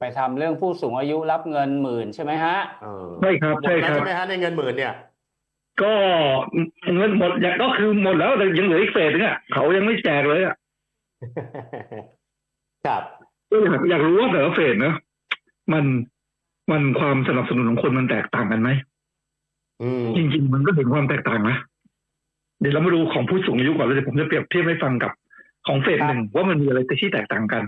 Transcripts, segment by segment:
ไปทำเรื่องผู้สูงอายุรับเงินหมื่นใช่ไหมฮะ เออใช่ครับหมดใช่แล้วครับ ใช่ไหมฮะในเงินหมื่นเนี่ย ก็เงินหมดอย่างก็คือหมดแล้วแต่ยังเหลืออีกเฟสนึงอะเขายังไม่แจกเลยอะครับก็อยากอยากรู้ว่าแต่ละเฟสนะมันมันความสนับสนุนของคนมันแตกต่างกันไหมอืมจริง ๆ มันก็เห็นความแตกต่างนะเดี๋ยวเรามาดูของผู้สูงอายุก่อนเลยเดี๋ยวผมจะเปรียบเทียบให้ฟังกับของเฟสครับหนึ่งว่ามันมีอะไรที่แตกต่างกัน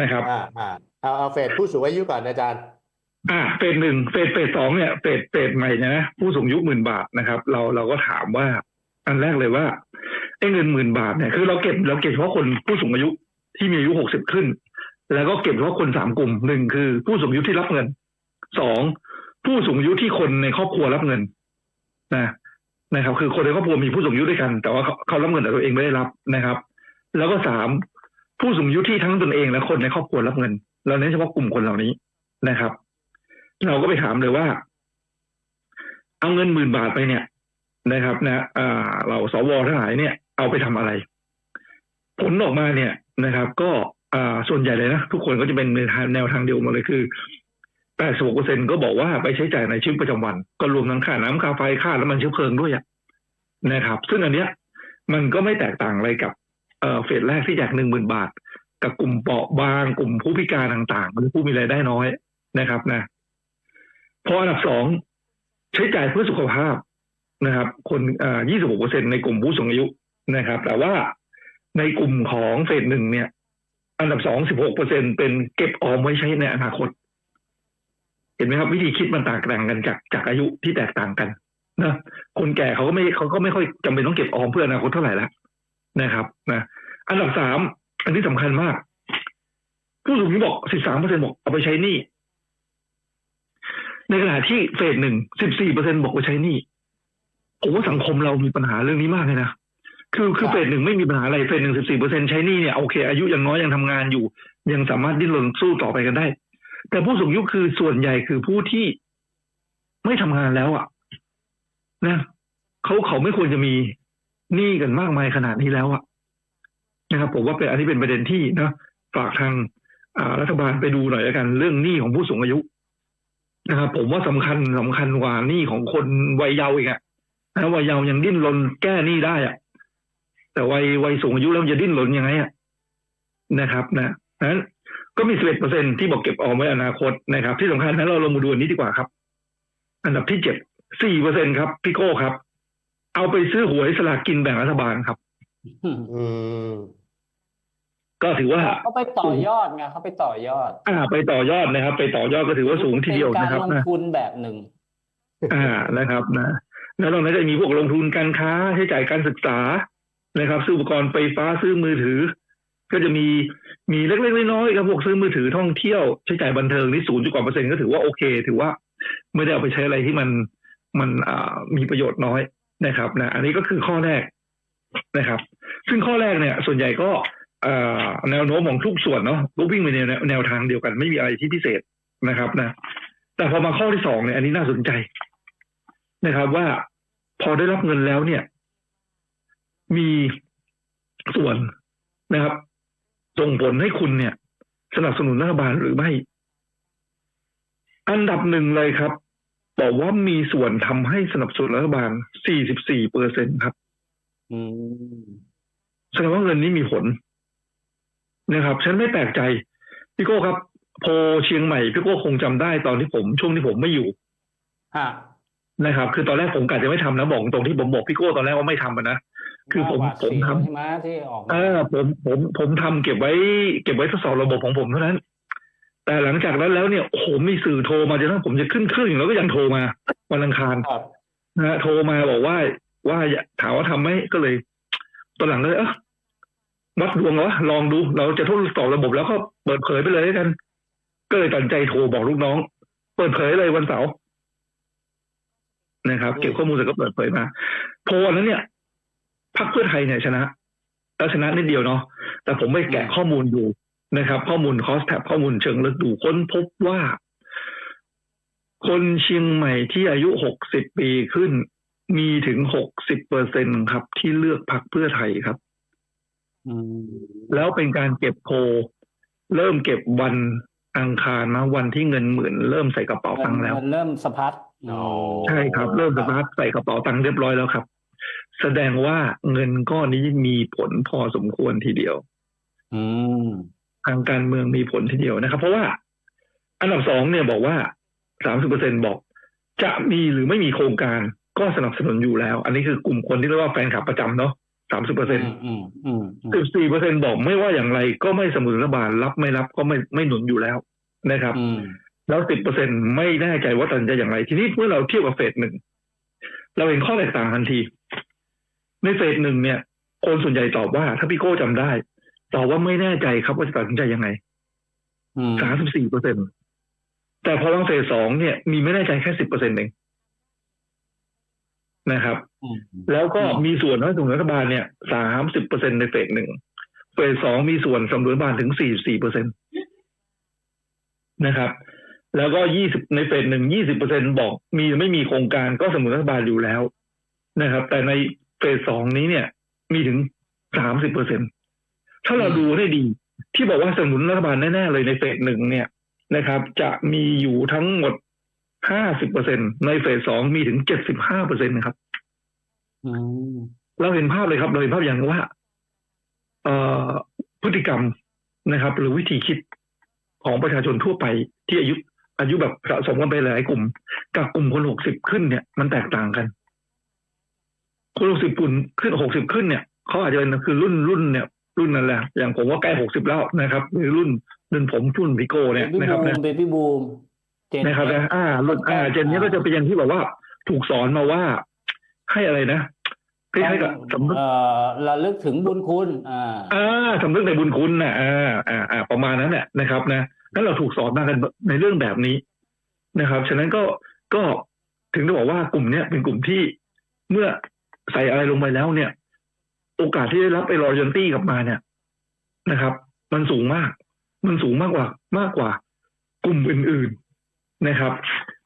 นะครับ อ่าอ่า เอาเอาเฟสผู้สูงอายุก่อนอาจารย์ อ่าเฟสหนึ่งเฟสเฟสสองเนี่ยเฟสเฟสใหม่เนี่ยนะผู้สูงอายุหมื่นบาทนะครับ เราเราก็ถามว่า อันแรกเลยว่าไอ้เงินหมื่นบาทเนี่ยคือเราเก็บเราเก็บเฉพาะคนผู้สูงอายุที่มีอายุหกสิบขึ้น แล้วก็เก็บเฉพาะคนสามกลุ่มหนึ่งคือผู้สูงอายุที่รับเงินสองผู้สูงอายุที่คนในครอบครัวรับเงิน นะนะครับ คือคนในครอบครัวมีผู้สูงอายุด้วยกัน แต่ว่าเขาเขารับเงินแต่ตัวเองไม่ได้รับนะครับ แล้วก็สามผู้สูงอายุที่ทั้งตนเองและคนในครอบครัวรับเงิน เราเน้นเฉพาะกลุ่มคนเหล่านี้นะครับ เราก็ไปถามเลยว่า เอาเงินหมื่นบาทไปเนี่ยนะครับนะอ่าเราสวทั้งหลายเนี่ย เอาไปทำอะไร ผลออกมาเนี่ยนะครับ ก็อ่าส่วนใหญ่เลยนะทุกคนก็จะเป็นแนวทางเดียวมดเลยคือแปดสิบเปอร์เซ็นก็บอกว่าไปใช้จ่ายในชีวิตประจำวัน ก็รวมทั้งค่าน้ำค่าไฟค่าน้ำมันเชื้อเพลิงด้วยอะนะครับ ซึ่งอันเนี้ยมันก็ไม่แตกต่างอะไรกับเอ่อเฟสแรกที่แจกหนึ่งหมื่นบาท กับกลุ่มเปราะบางกลุ่มผู้พิการต่างๆ หรือผู้มีรายได้น้อยนะครับนะพออันดับสองใช้จ่ายเพื่อสุขภาพนะครับ คนอ่า26เปอร์เซ็นในกลุ่มผู้สูงอายุนะครับ แต่ว่าในกลุ่มของเฟสหนึ่งเนี่ย อันดับสอง16เปอร์เซ็นเป็นเก็บออมไว้ใช้ในอนาคต เห็นไหมครับ วิธีคิดมันแตกต่างกันจากจากอายุที่แตกต่างกันนะคนแก่เขาก็ไม่เขาก็ไม่ค่อยจำเป็นต้องเก็บออมเพื่ออนาคตเท่าไหร่แล้วนะครับนะอันดับสาม อันนี้สำคัญมาก ผู้สูงอายุบอก13เปอร์เซ็นบอกเอาไปใช้หนี้ในขณะที่เฟสหนึ่งสิบสี่เปอร์เซ็นบอกว่าใช้หนี้ผมว่าสังคมเรามีปัญหาเรื่องนี้มากเลยนะคือคือเฟสหนึ่งไม่มีปัญหาอะไรเฟสหนึ่งสิบสี่เปอร์เซ็นใช้หนี้เนี่ยโอเคอายุยังน้อยยังทำงานอยู่ ยังสามารถดิ้นรนสู้ต่อไปกันได้ แต่ผู้สูงอายุคือส่วนใหญ่คือผู้ที่ไม่ทำงานแล้วอะ นะเขาเขาไม่ควรจะมีหนี้กันมากมายขนาดนี้แล้วอะ นะครับผมว่าเป็นอันนี้เป็นประเด็นที่นะฝากทางรัฐบาลไปดูหน่อยแล้วกันเรื่องหนี้ของผู้สูงอายุนะครับผมว่าสำคัญสำคัญกว่าหนี้ของคนวัยเยาว์อีกอะนะวัยเยาว์ยังดิ้นรนแก้หนี้ได้อะแต่วัยวัยสูงอายุแล้วมันจะดิ้นรนยังไงอะนะครับนะนั้นก็มี11เอ็ดเปอร์เซ็นที่บอกเก็บออมไว้อนาคตนะครับ ที่สำคัญนั้นเราลงมาดูอันนี้ดีกว่าครับ อันดับที่เจ็ด4เปอร์เซ็นครับพี่โก้ครับ เอาไปซื้อหวยสลากกินแบ่งรัฐบาลครับ อืม ก็ถือว่าเขาไปต่อยอดไงเขาไปต่อยอด อ่า ไปต่อยอดนะครับ ไปต่อยอดก็ถือว่าสูงทีเดียวเป็นนะคการรับลงนะทุนแบบหนึ่งอ่านะครับนะแล้วนอกนั้นก็จะมีพวกลงทุนการค้าใช้จ่ายการศึกษานะครับ ซื้ออุปกรณ์ไฟฟ้าซื้อมือถือ ก็จะมีมีเล็กๆน้อยๆครับพวกซื้อมือถือท่องเที่ยวใช้จ่ายบันเทิงนี่ศูนย์จุดกว่าเปอร์เซ็นต์ก็ถือว่าโอเค ถือว่าไม่ได้เอาไปใช้อะไรที่มันมันอ่ามีประโยชน์น้อยนะครับนะอันนี้ก็คือข้อแรกนะครับ ซึ่งข้อแรกเนี่ย ส่วนใหญ่ก็อ่า แนวโน้มของทุกส่วนเนาะก็วิ่งไปในแนวแนวทางเดียวกัน ไม่มีอะไรที่พิเศษนะครับนะ แต่พอมาข้อที่สองเนี่ยอันนี้น่าสนใจนะครับ ว่าพอได้รับเงินแล้วเนี่ย มีส่วนนะครับ ส่งผลให้คุณเนี่ย สนับสนุนรัฐบาลหรือไม่ อันดับหนึ่งเลยครับ บอกว่ามีส่วนทำให้สนับสนุนรัฐบาล 44เปอร์เซ็นครับอืมแสดงว่าเงินนี้มีผล นะครับฉันไม่แปลกใจพี่โก้ครับโพลเชียงใหม่พี่โก้คงจำได้ตอนที่ผมช่วงที่ผมไม่อยู่ฮะนะครับ คือตอนแรกผมกะจะไม่ทำนะบอกตรงที่ผมบอกพี่โก้ตอนแรกว่าไม่ทำอะนะคือผมหวาดผมเสียวทำใช่ไหมที่ออกมาเออผมผมผมทำเก็บไว้ เก็บไว้ทดสอบระบบของผมเท่านั้น แต่หลังจากนั้นแล้วเนี่ยโอ้โหมีสื่อโทรมาจนกระทั่งผมจะขึ้นเครื่องแล้วก็ยังโทรมาวันอังคารครับนะฮะโทรมาบอกว่าว่าอยากถามว่าทำไหมก็เลย ตอนหลังเลยเออ วัดดวงเหรอลองดู เราจะทดสอบระบบแล้วก็เปิดเผยไปเลยแล้กัน ก็เลยตัดใจโทรบอกลูกน้อง เปิดเผยเลยวันเสาร์นะครับ เก็บข้อมูลเสร็จก็เปิดเผยมา โพลอันนั้นเนี่ยพรรคเพื่อไทยเนี่ยชนะแล้วชนะนิดเดียวเนาะแต่ผมไปแกะข้อมูลดูนะครับ ข้อมูลคอสแท็บข้อมูลเชิงลึกดูค้นพบว่า คนเชียงใหม่ที่อายุหกสิบปีขึ้น มีถึงหกสิบเปอร์เซ็นครับ ที่เลือกพรรคเพื่อไทยครับ แล้วเป็นการเก็บโพลเริ่มเก็บวันอังคารมาวันที่เงินหมื่น เริ่มใส่กระเป๋าตังค์แล้วมันเริ่มสะพัดอ๋อใช่ครับ เริ่มสตาร์ทใส่กระเป๋าตังค์เรียบร้อยแล้วครับ แสดงว่าเงินก้อนนี้มีผลพอสมควรทีเดียวอืมทางการเมืองมีผลทีเดียวนะครับ เพราะว่า อันดับสองเนี่ยบอกว่าสามสิบเปอร์เซ็นบอก จะมีหรือไม่มีโครงการก็สนับสนุนอยู่แล้ว อันนี้คือกลุ่มคนที่เรียกว่าแฟนคลับประจำเนาะ สามสิบเปอร์เซ็นอืมอืมอืมสิบสี่เปอร์เซ็นบอกไม่ว่าอย่างไรก็ไม่สนับสนุนรัฐบาลรับไม่รับก็ไม่ไม่หนุนอยู่แล้วนะครับอืมแล้วสิบเปอร์เซ็นไม่แน่ใจว่าตัดสินใจอย่างไร ทีนี้เมื่อเราเทียบกับเฟสหนึ่งเราเห็นข้อแตกต่างทันที ในเฟสหนึ่งเนี่ย คนส่วนใหญ่ตอบว่าถ้าพี่โก้จำได้ตอบว่าไม่แน่ใจครับว่าจะตัดสินใจยังไงอืมสามสิบสี่เปอร์เซ็นแต่พอวางเฟสสองเนี่ยมีไม่แน่ใจแค่สิบเปอร์เซ็นต์เอง นะครับอืมแล้วก็อืมมีส่วนให้สนับสนุนรัฐบาลเนี่ยสามสิบเปอร์เซ็นในเฟสหนึ่งเฟสสองมีส่วนสนับสนุนรัฐบาลถึงสี่สี่เปอร์เซ็นตนะครับ แล้วก็ยี่สิบในเฟสหนึ่งยี่สิบเปอร์เซ็นบอก มีไม่มีโครงการก็สนับสนุนรัฐบาลอยู่แล้วนะครับ แต่ในเฟสสองนี้เนี่ยมีถึงสามสิบเปอร์เซ็นถ้าเราดูให้ดี ที่บอกว่าสนับสนุนรัฐบาลแน่ๆเลยในเฟสหนึ่งเนี่ยนะครับ จะมีอยู่ทั้งหมด ห้าสิบเปอร์เซ็นในเฟสสองมีถึงเจ็ดสิบห้าเปอร์เซ็นนะครับอืมเราเห็นภาพเลยครับ เราเห็นภาพอย่างหนึ่งว่าเอ่อพฤติกรรมนะครับ หรือวิธีคิดของประชาชนทั่วไปที่อายุอายุแบบสะสมกันไปหลายกลุ่ม กับกลุ่มคนหกสิบขึ้นเนี่ยมันแตกต่างกัน คนหกสิบปุ่นขึ้นหกสิบขึ้นเนี่ยเขาอาจจะเป็นคือรุ่นรุ่นเนี่ยรุ่นนั่นแหละอย่างผมว่าใกล้หกสิบแล้วนะครับหรือรุ่นรุ่นผมรุ่นพิโก้เนี่ยเบบี้นะครับบูนะมเบบี้บูมเจ นนะครับนะอ่ารุ่นอ่าเจนนี้ก็จะเป็นอย่างที่แบบว่า ถูกสอนมาว่า ให้อะไรนะคล้ายๆกับสำนึกเอ่อระลึกถึงบุญคุณอ่าอ่าสำนึกในบุญคุณนะอ่าอ่าอ่าประมาณนั้นแหละนะครับ นะแล้วเราถูกสอนมากันในเรื่องแบบนี้นะครับ ฉะนั้นก็ก็ถึงได้บอกว่ากลุ่มเนี้ยเป็นกลุ่มที่เมื่อใส่อะไรลงไปแล้วเนี่ย โอกาสที่ได้รับไอ้รอยัลตี้กลับมาเนี่ยนะครับ มันสูงมาก มันสูงมากกว่ามากกว่า กลุ่มอื่นๆ นะครับ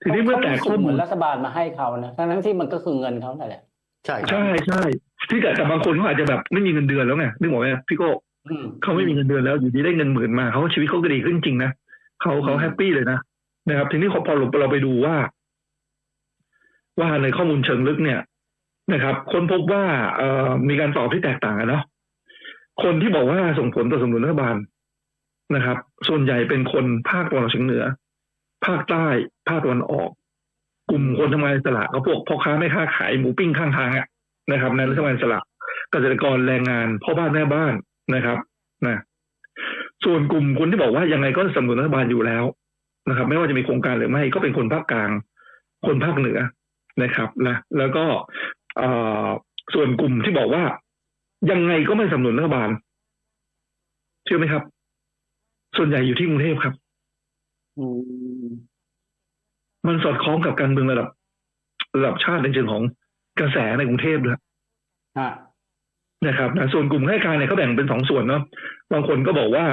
ทีนี้เมื่อแต่ข้อเหมูมือลนรัฐบาลมาให้เขานะทั้งนั้นที่มันก็คือเงินเขานั่นแหละใช่ครับใช่ใช่ที่แต่แต่บางคนเขาอาจจะแบบไม่มีเงินเดือนแล้วไงนึกบอกไหมพี่โก้อืมเขาไม่มีเงินเดือนแล้วอยู่ดีได้เงินหมื่นมาเขาชีวิตเขาก็ดีขึ้นจริงนะเขาเขาอืมแฮปปี้เลยนะนะครับ ทีนี้พอพอเราไปดูว่า ว่าในข้อมูลเชิงลึกเนี่ยนะครับคนพบว่าเอ่อมีการตอบที่แตกต่างกันเนาะคนที่บอกว่าส่งผลต่อสมดุลรัฐบาลนะครับ ส่วนใหญ่เป็นคนภาคตะวันออกเฉียงเหนือ ภาคใต้ภาคตะวันออก กลุ่มคนทำงานสระก็พวกพ่อค้าแม่ค้าขายหมูปิ้งข้างทางอะนะครับในรัฐบาลอิสระเกษตรกรแรงงานพ่อบ้านแม่บ้านนะครับนะส่วนกลุ่มคนที่บอกว่ายังไงก็สนับสนุนรัฐบาลอยู่แล้วนะครับ ไม่ว่าจะมีโครงการหรือไม่ก็เป็นคนภาคกลาง คนภาคเหนือนะครับนะแล้วก็เอ่อส่วนกลุ่มที่บอกว่ายังไงก็ไม่สนับสนุนรัฐบาลเชื่อไหมครับ ส่วนใหญ่อยู่ที่กรุงเทพครับ อืมมันสอดคล้องกับการเมืองระดับระดับชาติในเชิงของกระแสในกรุงเทพด้วยฮะนะครับนะส่วนกลุ่มข้าราชการเนี่ยเขาแบ่งเป็นสองส่วนเนาะบางคนก็บอกว่า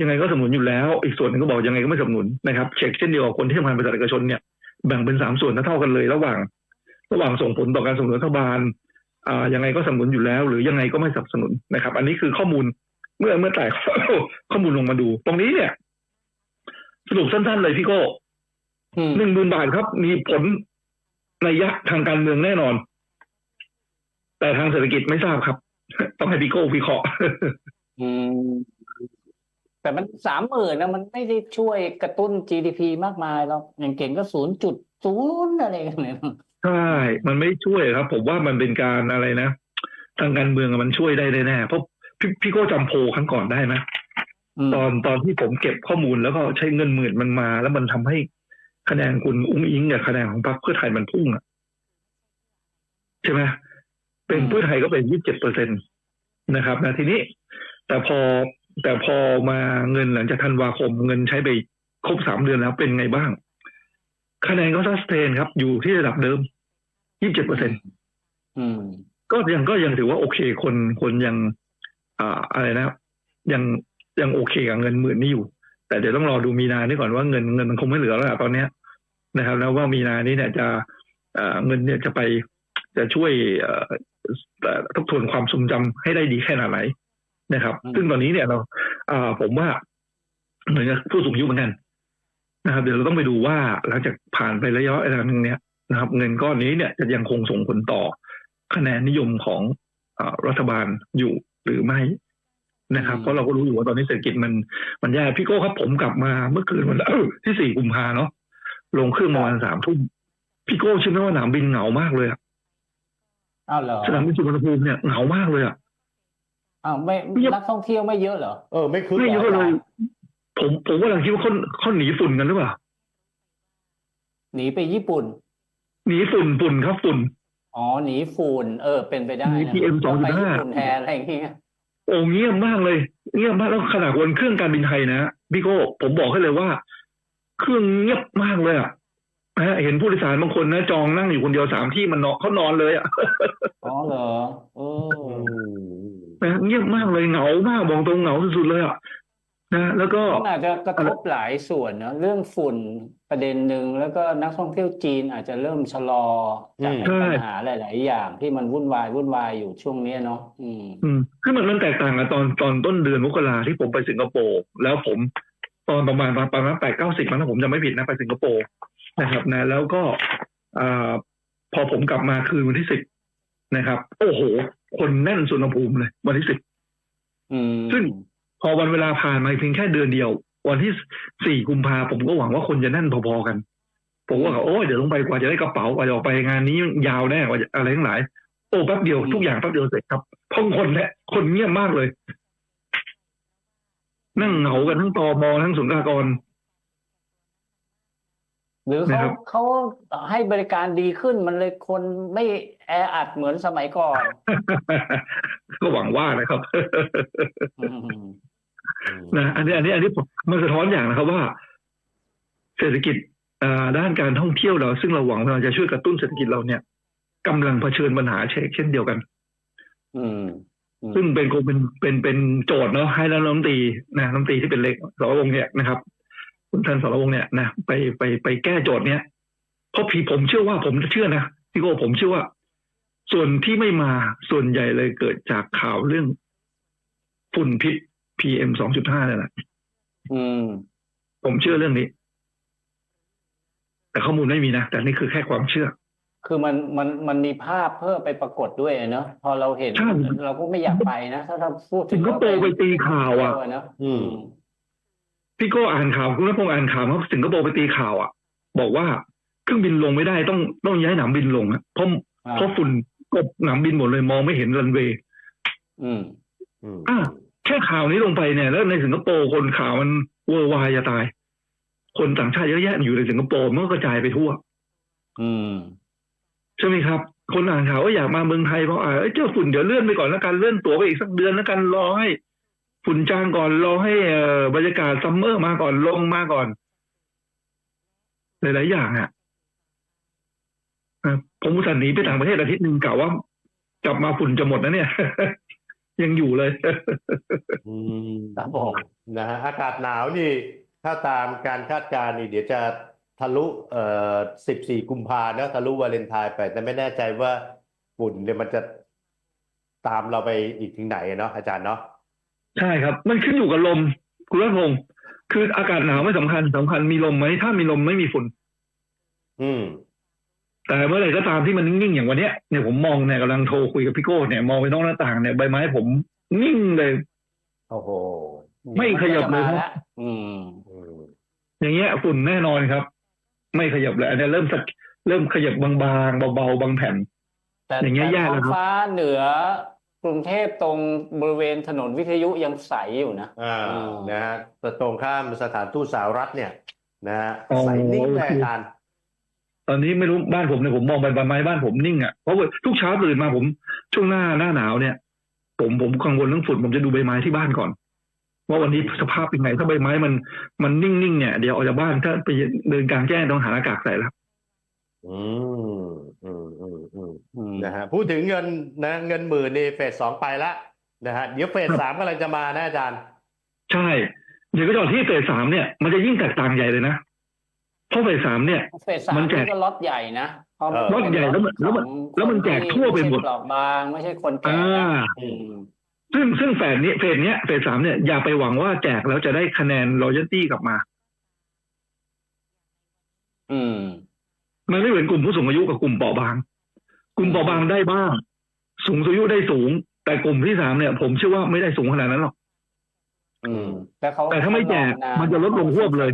ยังไงก็สนับสนุนอยู่แล้ว อีกส่วนหนึงก็บอกยังไงก็ไม่สนับสนุนนะครับเช็คเช่นเดียวกับคนที่ทำงานบริษัทเอกชนเนี่ยแบ่งเป็นสามส่วนเท่าๆกันเลย ระหว่าง ระหว่างส่งผลต่อการสนับสนุนรัฐบาลอ่ายังไงก็สนับสนุนอยู่แล้ว หรือยังไงก็ไม่สนับสนุนนะครับ อันนี้คือข้อมูลเมื่อเมื่อแต่ข้อมูลลงมาดู ตรงนี้เนี่ย สรุปสั้นๆเลยพี่โก้อืมหนึ่งหมื่นบาทครับ มีผลในยยะทางการเมืองแน่นอน แต่ทางเศรษฐกิจไม่ทราบครับ ต้องให้พี่โก้วิเคราะห์อืมแต่มันสามหมื่นนะมันไม่ได้ช่วยกระตุ้น GDP มากมายหรอกอย่างเก่งก็ศูนย์จุดศูนย์อะไรกันเนี่ยใช่ มันไม่ช่วยครับ ผมว่ามันเป็นการอะไรนะ ทางการเมืองอะมันช่วยได้แน่ๆเพราะพี่พี่โก้จำโพลครั้งก่อนได้ไหมอืม ตอนตอนที่ผมเก็บข้อมูลแล้วก็ใช้เงินหมื่นมันมา แล้วมันทำให้คะแนนคุณอุ้งอิงกับคะแนนของพรรคเพื่อไทยมันพุ่งอะใช่ไหมเป็นเพื่อไทยก็เป็นยี่สิบเจ็ดเปอร์เซ็นตนะครับนะทีนี้ แต่พอแต่พอมาเงินหลังจากธันวาคมเงินใช้ไปครบสามเดือนแล้วเป็นไงบ้าง คะแนนก็ซัสเทนครับ อยู่ที่ระดับเดิมยี่สิบเจ็ดเปอร์เซ็นอืมก็ยังก็ยังถือว่าโอเคคนคนยัง อ่าอะไรนะยัง ยังโอเคกับเงินหมื่นนี้อยู่ แต่เดี๋ยวต้องรอดูมีนานี่ก่อนว่าเงินเงินมันคงไม่เหลือแล้วล่ะตอนเนี้ยนะครับ แล้วว่ามีนานี้เนี่ยจะเอ่อเงินเนี่ยจะไปจะช่วยเอ่อเอ่อทบทวนความทรงจำให้ได้ดีแค่ไหนนะครับอืมซึ่งตอนนี้เนี่ยเราอ่าผมว่าเหมือนกับผู้สูงอายุเหมือนกันนะครับ เดี๋ยวเราต้องไปดูว่าหลังจากผ่านไประยะเวลาหนึ่งเนี่ยนะครับ เงินก้อนนี้เนี่ยจะยังคงส่งผลต่อคะแนนนิยมของเออรัฐบาลอยู่หรือไม่ นะครับเพราะเราก็รู้อยู่ว่าตอนนี้เศรษฐกิจมันมันแย่พี่โก้ครับผมกลับมาเมื่อคืนวันเอ้าที่สี่กุมภาเนาะลงเครื่องประมาณสามทุ่มพี่โก้เชื่อไหมว่าสนามบินเหงามากเลยอะอ้าวเหรอสนามบินสุวรรณภูมิเนี่ยเหงามากเลยอะอ้าวไม่เงียบนักท่องเที่ยวไม่เยอะเหรอเออไม่คึกไม่เยหรอะเลยผมผมกำลังคิดว่าเขาเขาหนีฝุ่นกันหรือเปล่าหนีไปญี่ปุ่น หนีฝุ่นฝุ่นครับฝุ่นอ๋อหนีฝุ่น เออ เป็นไปได้หนีนะ PM ต้องไป2.5ญี่ปุ่นแทนอะไรอย่างเงี้ย โอ้เงียบมากเลย เงียบมากแล้วขนาดบนเครื่องการบินไทยนะพี่โก้ผมบอกให้เลยว่า เครื่องเงียบมากเลยอะนะฮะเห็นผู้โดยสารบางคนนะจองนั่งอยู่คนเดียวสามที่มันนอนเขานอนเลยอะอ๋อเหรอเอออืมนะเงียบมากเลยเหงามากบอกตรงเหงาสุดๆเลยอะนะแล้วก็มันอาจจะกระทบหลายส่วนเนอะเรื่องฝุ่นประเด็นหนึ่งแล้วก็นักท่องเที่ยวจีนอาจจะเริ่มชะลอจากไอ้ปัญหาหลาย ๆ อย่างที่มันวุ่นวายวุ่นวายอยู่ช่วงเนี้ยเนาะอืมอืม คือมันมันแตกต่างกับตอนตอนต้นเดือนมกราที่ผมไปสิงคโปร์แล้วผมตอนประมาณประมาณแปดเก้าสิบมันถ้าผมจำไม่ผิดนะไปสิงคโปร์นะครับนะ แล้วก็อ่าพอผมกลับมาคืนวันที่สิบนะครับ โอ้โห คนแน่นสุนภูมิเลย วันที่สิบอืมซึ่งพอวันเวลาผ่านมาเพียงแค่เดือนเดียว วันที่สี่กุมภาผมก็หวังว่าคนจะแน่นพอๆกัน ผมก็บอกโอ้ยเดี๋ยวลงไปกว่าจะได้กระเป๋ากว่าจะออกไปงานนี้ยาวแน่กว่าจะอะไรทั้งหลาย โอ้แป๊บเดียวทุกอย่างแป๊บเดียวเสร็จครับ พ้องคนแหละคนเงียบมากเลย นั่งเหงากันทั้งตอมอทั้งสุนทรากร หรือนะเขาครับ เขาให้บริการดีขึ้นมันเลยคนไม่แออัดเหมือนสมัยก่อน ก็หวังว่านะครับอืมอืมนะอันนี้อันนี้อันนี้ผมมันสะท้อนอย่างนะครับว่า เศรษฐกิจอ่าด้านการท่องเที่ยวเรา ซึ่งเราหวังว่าเราจะช่วยกระตุ้นเศรษฐกิจเราเนี่ยกำลังเผชิญปัญหาเช่นเช่นเดียวกันอืมอืม ซึ่งเป็นคงเป็นเป็นเป็นโจทย์เนาะให้แล้วน้ำตรีนะน้ำตรีที่เป็นเล็กสรวงศ์เนี่ยนะครับ คุณท่านสรวงศ์เนี่ยนะไปไปไปแก้โจทย์เนี้ยเพราะพี่ผมเชื่อว่าผมเชื่อนะพี่โก้ผมเชื่อว่า ส่วนที่ไม่มาส่วนใหญ่เลยเกิดจากข่าวเรื่องฝุ่นพิษ PM สองจุดห้าเนี่ยแหละอืมผมเชื่อเรื่องนี้ แต่ข้อมูลไม่มีนะ แต่นี่คือแค่ความเชื่อ คือมันมันมันมีภาพเพิ่มไปปรากฏด้วยอะเนอะพอเราเห็น ใช่ เราก็ไม่อยากไปนะ ถ้าเราพูดถึสิงงคโปร์ไปตีข่าวอะ เนอะอืม พี่โก็อ่านข่าวคุณรัพงศ์อ่านข่าวเขาสิงคโปร์ไปตีข่าวอะ บอกว่าเครื่องบินลงไม่ได้ต้องต้องย้ายหนามบินลงอะเพราะอ่าเพราะฝุ่นกบหนามบินหมดเลยมองไม่เห็นรันเวย์อืม อืมอะแค่ข่าวนี้ลงไปเนี่ย แล้วในสิงคโปร์คนข่าวมันเวอร์วายจะตาย คนต่างชาติเยอะแยะอยู่ในสิงคโปร์มันก็กระจายไปทั่ว อืมใช่ไหมครับ คนอ่านข่าวว่าอยากมาเมืองไทยเพราะอ่าเอ้ยเจ้าฝุ่นเดี๋ยวเลื่อนไปก่อนแล้วกันเลื่อนตั๋วไปอีกสักเดือนแล้วกันรอให้ฝุ่นจางก่อนรอให้เอ่อบรรยากาศซัมเมอร์มาก่อนลงมาก่อนหลายๆอย่างอะอะผมอุตส่าห์หนีไปต่างประเทศอาทิตย์หนึ่งกะว่ากลับมาฝุ่นจะหมดนะเนี่ย ยังอยู่เลย อืมครับผมนะฮะอากาศหนาวนี่ ถ้าตามการคาดการณ์นี่เดี๋ยวจะ ทะลุเอ่อสิบสี่กุมภาเนอะทะลุวาเลนไทน์ไป แต่ไม่แน่ใจว่าฝุ่นเนี่ยมันจะตามเราไปอีกถึงไหนเนาะอาจารย์เนาะใช่ครับ มันขึ้นอยู่กับลม คุณรัฐพงศ์คืออากาศหนาวไม่สำคัญสำคัญมีลมไหมถ้ามีลมไม่มีฝุ่นอืม แต่เมื่อไหร่ก็ตามที่มันนิ่งๆอย่างวันเนี้ยเนี่ยผมมองเนี่ยกำลังโทรคุยกับพี่โก้เนี่ยมองไปนอกหน้าต่างเนี่ยใบไม้ผมนิ่งเลยโอ้โหไม่ขยับเลยครับมันก็จะมาละอืมอืม อย่างเงี้ยฝุ่นแน่นอนครับ ไม่ขยับเลย อันเนี้ยเริ่มสักเริ่มขยับบางๆเบาๆบางแผ่น แต่อย่างเงี้ยแต่แย่ท้อแล้งวครับฟ้าเหนือกรุงเทพตรงบริเวณถนนวิทยุยังใสอยู่นะอ่าอืมนะฮะตรงข้ามสถานทูตสหรัฐเนี่ย นะฮะอ๋อใสนิ่งเลยโอเคอาจารย์ตอนนี้ไม่รู้บ้านผมเนี่ยผมมองไปใบไม้บ้านผมนิ่งอะเพราะว่าทุกเช้าตื่นมาผม ช่วงหน้าหน้าหนาวเนี่ย ผมผมกังวลเรื่องฝุ่นผมจะดูใบไม้ที่บ้านก่อน ว่าวันนี้สภาพเป็นไงถ้าใบไม้มันมันนิ่งๆเนี่ยเดี๋ยวออกจากบ้านถ้าไปเดินกลางแจ้งต้องหาหน้ากากใส่แล้วอืมอืมอืมอืมอืมนะฮะพูดถึงเงินนะเงินหมื่นนี่เฟสสองไปละนะฮะเดี๋ยวเฟสสามกำลังจะมานะอาจารย์ ใช่ เดี๋ยวก็จอดที่เฟสสามเนี่ยมันจะยิ่งแตกต่างใหญ่เลยนะเพราะเฟสสามเนี่ย เฟสสามมันแจกนี่ก็ล็อตใหญ่นะเพราะมันเออล็อตใหญ่แล้วมันแล้วมันแล้วมันแจกทั่วไปหมดไม่ใช่เปราะบางไม่ใช่คนแก่อ่าอืม ซึ่งซึ่งเฟสนี้เฟสเนี้ยเฟสสามเนี่ยอย่าไปหวังว่าแจกแล้วจะได้คะแนนรอยัลตี้กลับมา อืม มันไม่เหมือนกลุ่มผู้สูงอายุกับกลุ่มเปราะบาง กลุ่มเปราะบางได้บ้าง สูงอายุได้สูง แต่กลุ่มที่สามเนี่ย ผมเชื่อว่าไม่ได้สูงขนาดนั้นหรอกอืม แต่เขาแต่ถ้าไม่แจกเขารอนมันจะลดลงหวบเลย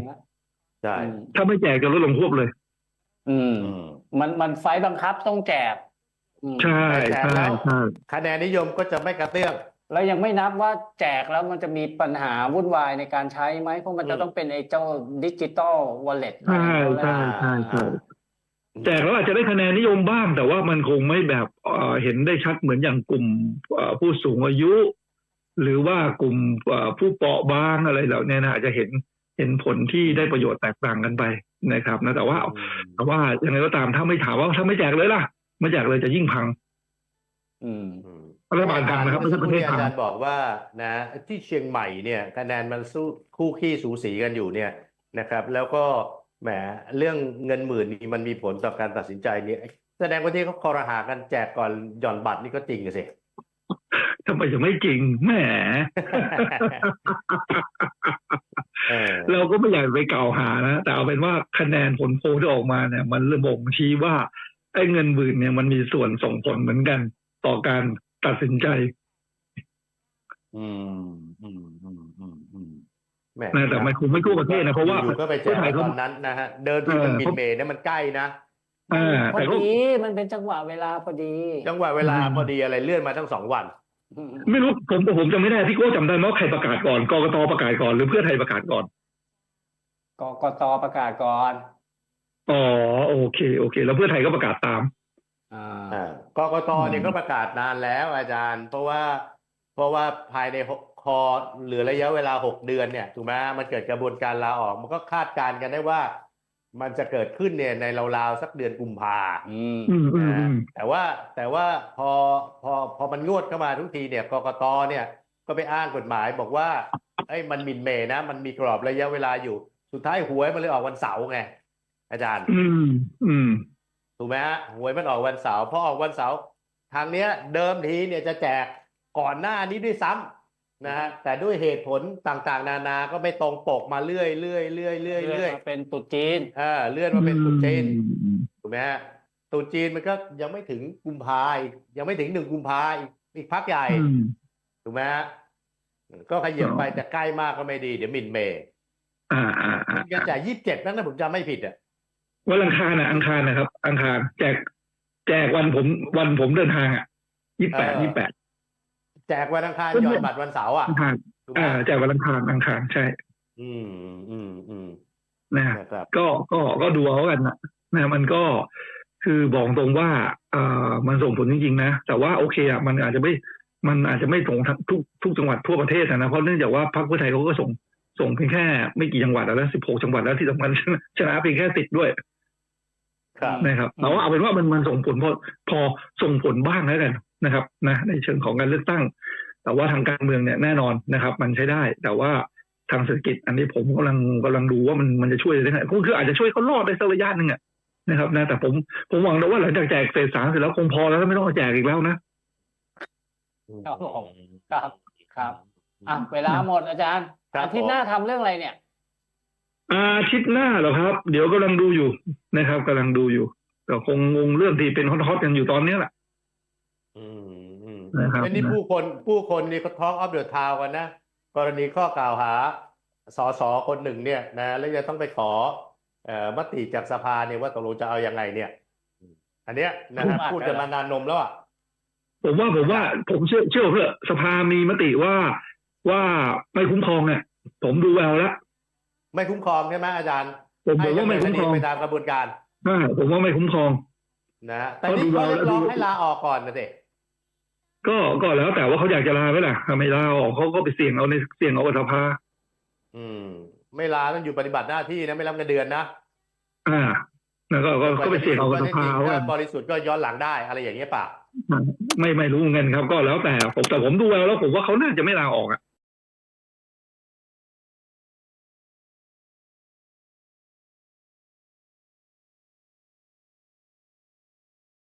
ใช่อืมถ้าไม่แจกจะลดลงควบเลย อืมอืมมันมันไฟล์บังคับต้องแจกอืมใช่แจกใช่แล้วใช่คะแนนนิยมก็จะไม่กระเตื้อง แล้วยังไม่นับว่าแจกแล้วมันจะมีปัญหาวุ่นวายในการใช้ไหมเพราะมันจะอืมต้องเป็นไอ้เจ้าดิจิตอลวอลเล็ตใช่ใช่ใช่ใช่แจกแล้วอาจจะได้คะแนนนิยมบ้าง แต่ว่ามันคงไม่แบบเอ่อเห็นได้ชัดเหมือนอย่างกลุ่มเอ่อผู้สูงอายุ หรือว่ากลุ่มเอ่อผู้เปราะบางอะไรเหล่านี้นะอาจจะเห็นเห็นผลที่ได้ประโยชน์แตกต่างกันไปนะครับนะแต่ว่าแต่ว่ายังไงก็ตามถ้าไม่ถามว่าถ้าไม่แจกเลยล่ะ ไม่แจกเลยจะยิ่งพัง อืมอืม รัฐบาลพังนะครับไม่ใช่ประเทศอาพังจารย์บอกว่านะที่เชียงใหม่เนี่ยคะแนนมันสู้คู่ขี้สูสีกันอยู่เนี่ยนะครับ แล้วก็แหมเรื่องเงินหมื่นนี่มันมีผลต่อการตัดสินใจเนี่ยแสดงว่าที่เขาคอรหากันแจกก่อนหย่อนบัตรนี่ก็จริงอะสิทำไมจะไม่จริงแหมเออเราก็ไม่อยากไปกล่าวหานะ แต่เอาเป็นว่าคะแนนผลโพลที่ออกมาเนี่ย มันระบ่งชี้ว่าไอ้เงินหมื่นเนี่ยมันมีส่วนส่งผลเหมือนกัน ต่อการ ตัดสินใจ อืมอืมอืมอืมอืมแหนะแต่มันคงไม่ทั่วประเทศนะเพราะว่าอยู่ๆก็ไปแจกเพื่อไทยตเขาอนนั้นนะฮะเดินที่มันเออบินเมย์เนี่ยมันใกล้นะอ่าพอแต่ก็ดีมันเป็นจังหวะเวลาพอดี จังหวะเวลาอืมพอดีอะไรเลื่อนมาทั้งสองวันอืมไม่รู้ผมผมจำไม่ได้พี่โก้จำได้ไหมว่าใครประกาศก่อนกกตประกาศก่อนหรือเพื่อไทยประกาศก่อนกกตประกาศก่อนอ๋อโอเค โอเค แล้วเพื่อไทยก็ประกาศตามอ่าอ่า กกตเนี่ยอืมก็ประกาศนานแล้วอาจารย์ เพราะว่าเพราะว่าภายในหกคอเหลือระยะเวลาหกเดือนเนี่ยถูกไหมมันเกิดกระบวนการลาออก มันก็คาดการณ์กันได้ว่า มันจะเกิดขึ้นเนี่ยในราวๆสักเดือนกุมภาอืมอืมอืมนะอืมแต่ว่าแต่ว่าพอพอพอมันงวดเข้ามาทุกทีเนี่ยกกตเนี่ยก็ไปอ้างกฎหมายบอกว่าเอ้ยมันหมินเมย์นะ มันมีกรอบระยะเวลาอยู่ สุดท้ายหวยมันเลยออกวันเสาร์ไงอาจารย์ อืมอืม ถูกไหมฮะหวยมันออกวันเสาร์พอออกวันเสาร์ทางเนี้ยเดิมทีเนี่ยจะแจกก่อนหน้านี้ด้วยซ้ำนะฮะแต่ด้วยเหตุผลต่างๆ นานาก็ไม่ตรงปกมาเรื่อยเรื่อยเรื่อยเรื่อยเลื่เรื่ออนยมาเป็นตรุษจีนเออเลื่อนมาเป็นตรุษจีนอืมถูกไหมฮะตรุษจีนมันก็ยังไม่ถึงกุมภาอีกยังไม่ถึงหนึ่งกุมภาอีกอีกพักใหญ่อืมถูกไหมฮะก็ขยับไปแต่ใกล้มากก็ไม่ดี เดี๋ยวหมินเมย์อ่าอ่าอ่าจะจ่ายยี่สิบเจ็ดนั่นนะผมจำไม่ผิดอะ วันอังคารนะอังคารนะครับ อังคารแจก แจกวันผม วันผมเดินทางอะยี่แปดยี่แปดแจกวันอังคารก็หเนี่ยย่อนบัตรวันเสาร์อะอังคารถูกไหมอ่าแจกวันอังคารอังคารใช่ อืมอืมอืมนะนะครับก็ก็ก็ดูเอากันนะนะมันก็คือบอกตรงว่าเอ่อมันส่งผลจริงๆนะ แต่ว่าโอเคอะมันอาจจะไม่มันอาจจะไม่ส่งทั้งทุกทุกจังหวัดทั่วประเทศนะเพราะเนื่องจากว่าพรรคเพื่อไทยเขาก็ส่งส่งเพียงแค่ไม่กี่จังหวัดแล้วสิบหกจังหวัดแล้วที่สำคัญชนะชนะเพียงแค่สิบด้วยครับ นะครับแต่ว่าเอาเป็นว่ามันมันส่งผลพอพอส่งผลบ้างแล้วกันนะครับนะในเชิงของการเลือกตั้ง แต่ว่าทางการเมืองเนี่ยแน่นอนนะครับ มันใช้ได้ แต่ว่าทางเศรษฐกิจ อันนี้ผมกำลังกำลังดูว่ามันมันจะช่วยได้ไหมก็คืออาจจะช่วยเขารอดได้สักระยะหนึ่งอะนะครับนะแต่ผมผมหวังว่าหลังจากแจกเฟสสามเสร็จแล้วคงพอแล้วไม่ต้องมาแจกอีกแล้วนะครับผมครับครับอะเวลาหมดอาจารย์ครับอาทิตย์หน้าทำเรื่องอะไรเนี่ย อาทิตย์หน้าเหรอครับ เดี๋ยวกำลังดูอยู่นะครับกำลังดูอยู่แต่คงงงเรื่องที่เป็นฮอตๆกันอยู่ตอนเนี้ยแหละอืมอืมนะครับอันนี้ผู้คนผู้คนนี่เขาท้องออฟเดอะทาวกันนะ กรณีข้อกล่าวหาสสคนหนึ่งเนี่ยนะแล้วจะต้องไปขอเอ่อมติจากสภาเนี่ยว่าตกลงจะเอายังไงเนี่ย อันเนี้ยนะฮะผมอ่านพูดกันมานานนมแล้วอะผมว่าผมว่า ผมเชื่อเชื่อเพื่อะสภามีมติว่าว่าไม่คุ้มครองเนี่ยผมดูแววแล้ว ไม่คุ้มครองใช่ไหมอาจารย์ผมผมว่าไม่ให้คุ้มครองดำเนินคดีไปตามกระบวนการใช่ผมว่าไม่คุ้มครองนะฮะแต่นี่เขาเรียกร้องให้ลาออกก่อนนะเด็กก็ก็แล้วแต่ว่าเขาอยากจะลาไหมล่ะถ้าไม่ลาออกเขาก็ไปเสี่ยงเอาในเสี่ยงเอากับสภาอืม ไม่ลาต้องอยู่ปฏิบัติหน้าที่นะไม่รับเงินเดือนนะอ่าแล้วก็ก็ก็ไปเสี่ยงเอากับสภาเอาถ้ากันบริสุทธิ์ก็ย้อนหลังได้อะไรอย่างเงี้ยป่ะไม่ไม่รู้เหมือนกันครับ ก็แล้วแต่ผมแต่ผมดูแววแล้วผมว่าเขาน่าจะไม่ลาออกอะ